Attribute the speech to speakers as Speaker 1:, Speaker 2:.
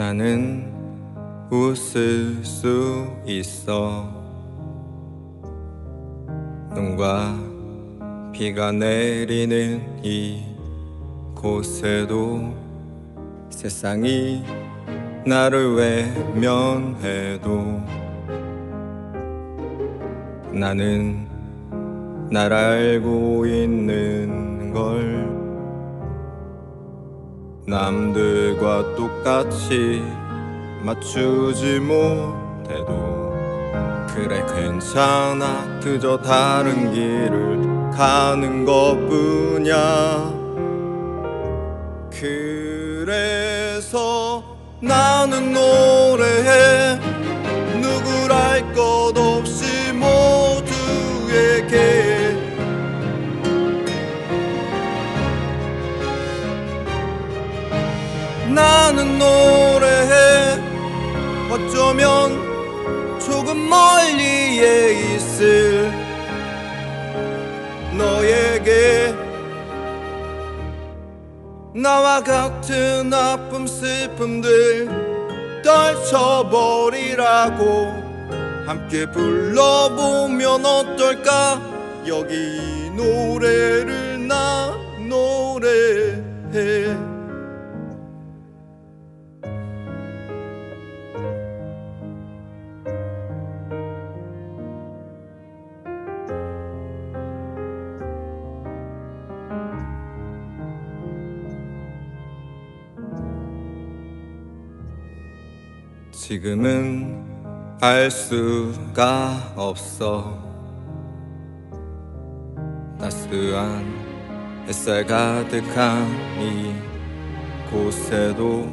Speaker 1: 나는 웃을 수 있어. 눈과 비가 내리는 이 곳에도 세상이 나를 외면해도 나는 날 알고 있는 걸 남들과 똑같이 맞추지 못해도 그래 괜찮아. 그저 다른 길을 가는 것 뿐이야. 그래서 나는 노래해 나는 노래해. 어쩌면 조금 멀리에 있을 너에게. 나와 같은 아픔 슬픔들 떨쳐버리라고 함께 불러보면 어떨까? 여기 이 노래를 나 노래해 지금은 알 수가 없어. 따스한 햇살 가득한 이 곳에도